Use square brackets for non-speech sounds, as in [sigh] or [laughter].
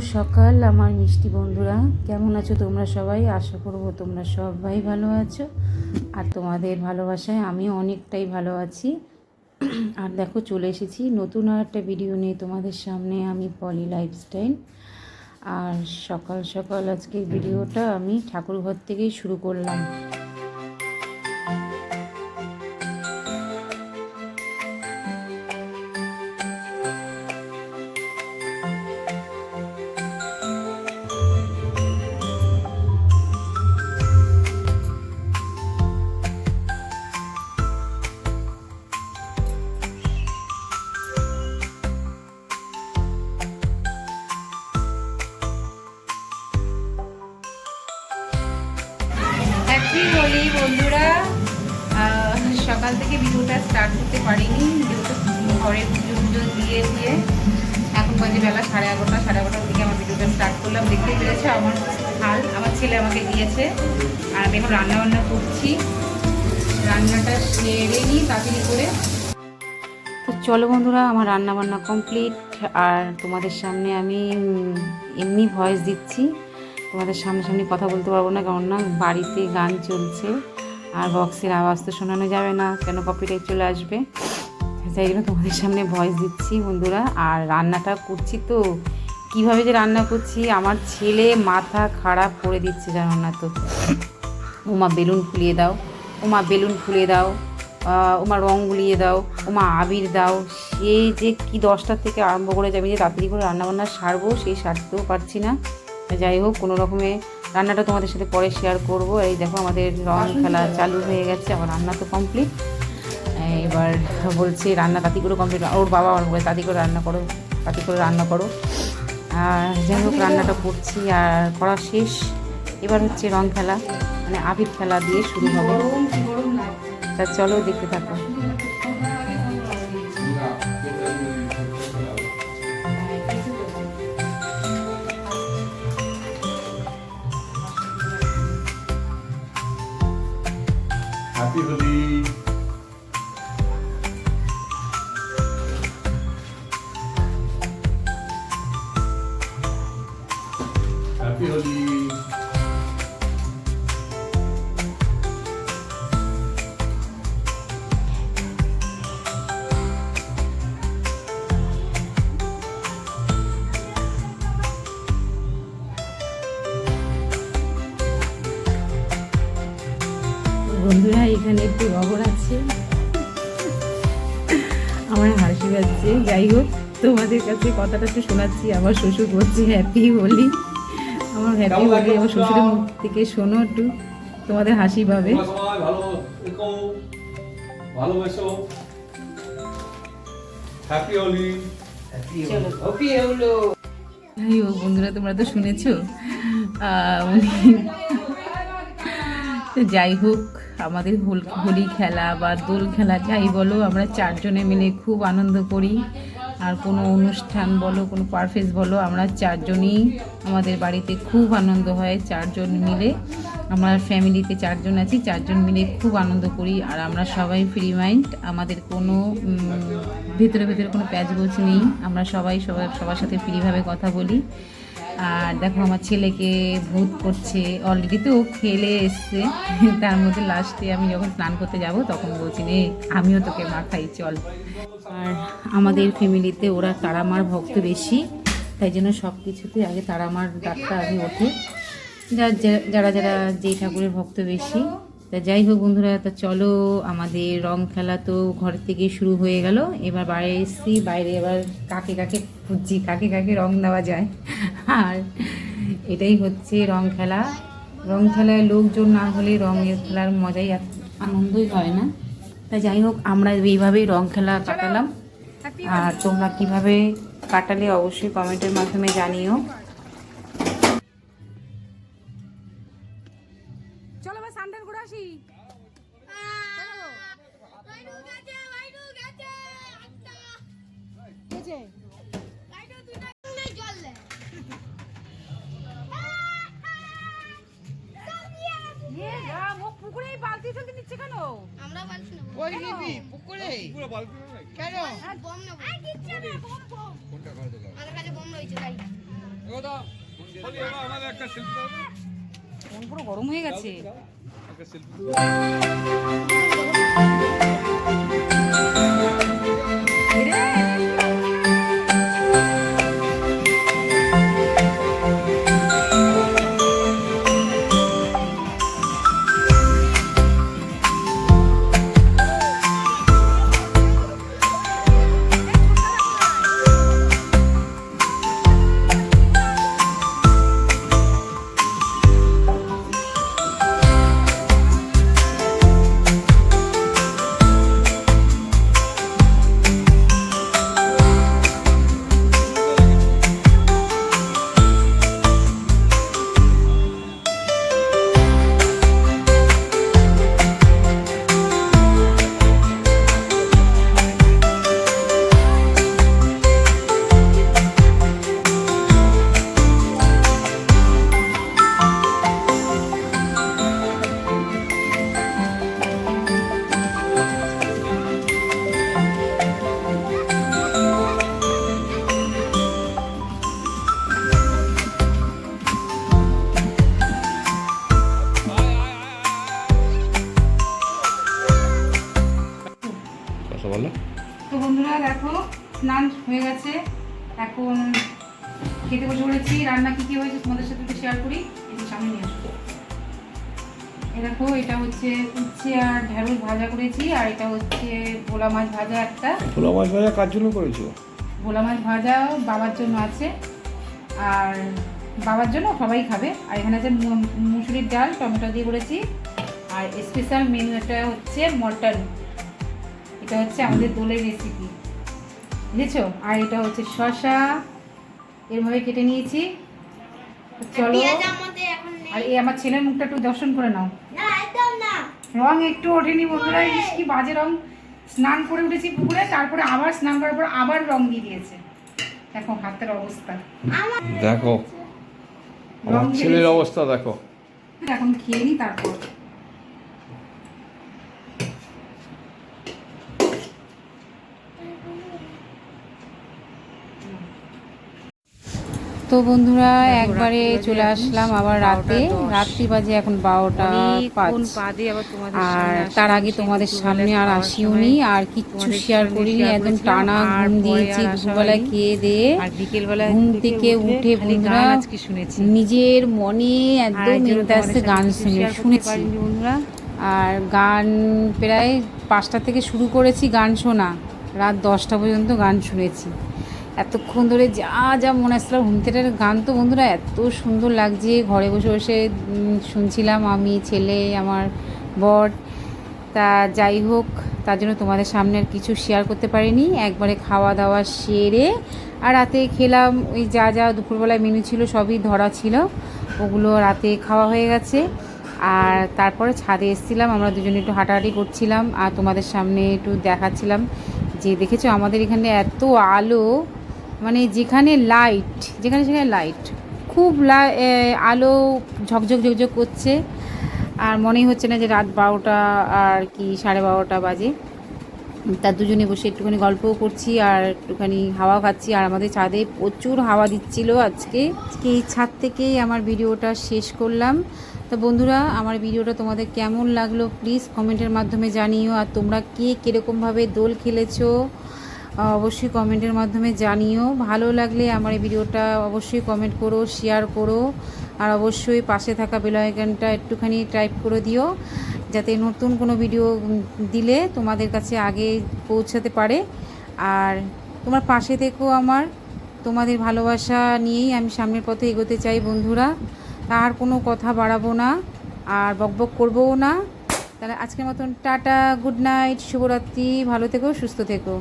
সকাল, আমার মিষ্টি বন্ধুরা। কেমন আছো তোমরা সবাই? আশা করব তোমরা সবাই ভালো আছো। আর তোমাদের ভালোবাসায় আমি অনেকটাই ভালো আছি। আর দেখো, চলে এসেছি নতুন আর একটা ভিডিও নিয়ে তোমাদের সামনে, আমি পলি লাইফস্টাইল আর সকাল সকাল আজকের ভিডিওটা আমি ঠাকুরঘর থেকেই শুরু করলাম। হ্যাপি হোলি বন্ধুরা? সকাল থেকে ভিডিওটা স্টার্ট করতে পারিনি, যেহেতু ঘরে পুজো পুজো দিয়ে দিয়ে এখন বাজে বেলা সাড়ে এগারোটা, সাড়ে এগারোটার দিকে আমার ভিডিওটা স্টার্ট করলাম। দেখতে পেরেছে, আমার হাল, আমার ছেলে আমাকে দিয়েছে, আর আমি এখন রান্না বান্না করছি। রান্নাটা সেরে নিই তাড়াতাড়ি করে। চলো বন্ধুরা, আমার রান্না বান্না কমপ্লিট আর তোমাদের সামনে আমি এমনি ভয়েস দিচ্ছি। তোমাদের সামনে সামনে কথা বলতে পারব না, কারণ না বাড়িতে গান চলছে আর বক্সের আওয়াজ তো শোনানো যাবে না, কেন কপিটাই চলে আসবে? তাই জন্য তোমাদের সামনে ভয়েস দিচ্ছি বন্ধুরা, আর রান্নাটা করছি তো। কীভাবে যে রান্না করছি, আমার ছেলে মাথা খারাপ করে দিচ্ছে জানো না তো। ওমা বেলুন ফুলিয়ে দাও ওমা বেলুন ফুলিয়ে দাও ওমা রং গুলিয়ে দাও ওমা আবির দাও, সে যে কি দশটার থেকে আরম্ভ করে যাবে যে তাড়াতাড়ি করে রান্নাবান্না সারবো, সেই সারতেও পারছি না। যাই হোক, কোনো রকমে রান্নাটা তোমাদের সাথে পরে শেয়ার করব। এই দেখো আমাদের রং খেলা চালু হয়ে গেছে আমার রান্না তো কমপ্লিট এবার বলছে রান্না তাড়াতাড়ি করে কমপ্লিট ওর বাবা আমার বলে তাড়াতাড়ি করে রান্না করো তাড়াতাড়ি করে রান্না করো। যাই হোক, রান্নাটা করছি আর করা শেষ। এবার হচ্ছে রং খেলা মানে আবির খেলা দিয়ে শুরু হবে। তা চলো দেখতে থাকো। হ্যাপি হোলি আমার হাসি পাচ্ছে। যাই হোক তোমাদের কাছে কথাটা তো শোনাচ্ছি আমার শ্বশুর বলছে হ্যাপি হোলি আমার হ্যাপি হোলি আমার শ্বশুরের মুখ থেকে শোনো একটু তোমাদের হাসি পাবে। ভালোবাসো। হ্যাপি হোলি যাই হোক বন্ধুরা তোমরা তো শুনেছো। আহ, তো যাই হোক, আমাদের হোল- হোলি খেলা বা দোল খেলা যাই বলো, আমরা চারজনে মিলে খুব আনন্দ করি। আর কোনো অনুষ্ঠান বলো, কোনো পারফেস বলো, আমরা চারজনই আমাদের বাড়িতে খুব আনন্দ হয় চারজন মিলে। আমার ফ্যামিলিতে চারজন আছি, চারজন মিলে খুব আনন্দ করি। আর আমরা সবাই ফ্রি মাইন্ড আমাদের কোনো ভেতরে ভেতরে কোনো প্যাচগোছ নেই। আমরা সবাই সবার সবার সাথে ফ্রিভাবে কথা বলি। আর দেখো আমার ছেলেকে ভূত করছে অলরেডি তো খেলে এসছে। [laughs] তার মধ্যে লাস্টে আমি যখন স্নান করতে যাব, তখন বলছি, নে, আমিও তোকে মাখাই, চল। আর আমাদের ফ্যামিলিতে ওরা তারামার ভক্ত বেশি, তাই জন্য সব কিছুতে আগে তারামার ডাক্তার আগে ওঠে। যা- যা- যারা যারা যেই ঠাকুরের ভক্ত বেশি তা যাই হোক বন্ধুরা তা চলো আমাদের রং খেলা তো ঘর থেকে শুরু হয়ে গেল। এবার বাইরে এসছি বাইরে এবার কাকে কাকে খুঁজছি কাকে কাকে রং দেওয়া যায়। আর এটাই হচ্ছে রং খেলা। রং খেলায় লোকজন না হলে রঙের খেলার মজাই আনন্দই হয় না। তা যাই হোক আমরা এইভাবেই রং খেলা কাটালাম। আর তোমরা কীভাবে কাটালে অবশ্যই কমেন্টের মাধ্যমে জানিও। গেছে বাইরু তুই না নেই জল দে রাম ও পুকুরে এই বালতি ফেলতে নিচ্ছে কেন? আমরা বালছি না কই নিবি পুকুরে কেন? বম নেব। আর কিচ্ছু না বম বম। কোনটা কাছে আমাদের কাছে বম রয়েছে তাই আমাদের একটা শিল্পী দাও ফোন পুরো গরম হয়ে গেছে। একটা শিল্পী খেতে বসে পড়েছি রান্না কি কি হয়েছে তোমাদের সাথে একটু শেয়ার করি? একটু সামনে নিয়ে আসব এ দেখো এটা হচ্ছে উচ্ছে আর ঢেঁড়স ভাজা করেছি আর এটা হচ্ছে ভোলা মাছ ভাজা একটা। ভোলা মাছ ভাজা কার জন্য করেছ? ভোলা মাছ ভাজা বাবার জন্য আছে আর বাবার জন্য সবাই খাবে। আর এখানে আছে মুসুরির ডাল টমেটো দিয়ে করেছি। আর স্পেশাল মেনু এটা হচ্ছে মটন। এটা হচ্ছে আমাদের দোলের রেসিপি বুঝেছ? আর এটা হচ্ছে শশা এরভাবে কেটে নিয়েছি। চলো। আর এই আমার ছেলের মুখটা একটু দর্শন করে নাও। না একদম না। রং একটু ওঠেনি বন্ধুরা কি বাজে রং। স্নান করে উঠেছি পুকুরে তারপরে আবার স্নান করার পর আবার রং দিয়ে দিয়েছে। দেখো হাতের অবস্থা। আমার দেখো। রং ছেলের অবস্থা দেখো। এখন খেয়ে নি তারপর। তো বন্ধুরা একবারে চলে আসলাম আবার রাতে। রাত্রি বাজে এখন বারোটা পাঁচ। আর তার আগে তোমাদের সামনে আর আসিওনি আর কিচ্ছু শেয়ার করিনি। একদম টানা ঘুম দিয়েছি দুপুরবেলায় খেয়ে দিয়ে বিকেলবেলা ঘুম থেকে উঠে বন্ধুরা শুনেছি। নিজের মনে একদম ইন্টারেস্টে গান শুনে শুনেছি। বন্ধুরা। আর গান প্রায় পাঁচটা থেকে শুরু করেছি গান শোনা। রাত দশটা পর্যন্ত গান শুনেছি। এতক্ষণ ধরে যা যা মনে আসছিল হোম থিয়েটারের গান তো বন্ধুরা এত সুন্দর লাগছে। ঘরে বসে বসে শুনছিলাম আমি, ছেলে, আমার বর। তা যাই হোক, তার জন্য তোমাদের সামনে আর কিছু শেয়ার করতে পারিনি। একবারে খাওয়া দাওয়া সেরে আর রাতে খেলাম, ওই যা যা দুপুরবেলায় মেনু ছিল সবই ধরা ছিল। ওগুলো রাতে খাওয়া হয়ে গেছে। আর তারপরে ছাদে এসেছিলাম, আমরা দুজনে একটু হাঁটাহাঁটি করছিলাম। আর তোমাদের সামনে একটু দেখাচ্ছিলাম যে, দেখেছ আমাদের এখানে এত আলো মানে যেখানে লাইট যেখানে সেখানে লাইট খুব আলো ঝকঝক ঝকঝক করছে। আর মনেই হচ্ছে না যে রাত বারোটা আর কি সাড়ে বারোটা বাজে। তার দুজনে বসে একটুখানি গল্পও করছি আর একটুখানি হাওয়া খাচ্ছি। আর আমাদের ছাদে প্রচুর হাওয়া দিচ্ছিল আজকে। এই ছাদ থেকেই আমার ভিডিওটা শেষ করলাম। তো বন্ধুরা, আমার ভিডিওটা তোমাদের কেমন লাগল? প্লিজ কমেন্টের মাধ্যমে জানিও। আর তোমরা কে, কীরকমভাবে দোল খেলেছো? অবশ্যই কমেন্টের মাধ্যমে জানিও। ভালো লাগলে আমার এই ভিডিওটা অবশ্যই কমেন্ট করো শেয়ার করো, আর অবশ্যই পাশে থাকা বেলাইকানটা একটুখানি টাইপ করে দিও, যাতে নতুন কোনো ভিডিও দিলে তোমাদের কাছে আগে পৌঁছাতে পারে। আর তোমার পাশে থেকেও আমার, তোমাদের ভালোবাসা নিয়েই আমি সামনের পথে এগোতে চাই বন্ধুরা। আর কোনো কথা বাড়াবো না, আর বকবক করবোও না। তাহলে আজকের মতন টাটা গুড নাইট শুভরাত্রি, ভালো থেকো, সুস্থ থেকো।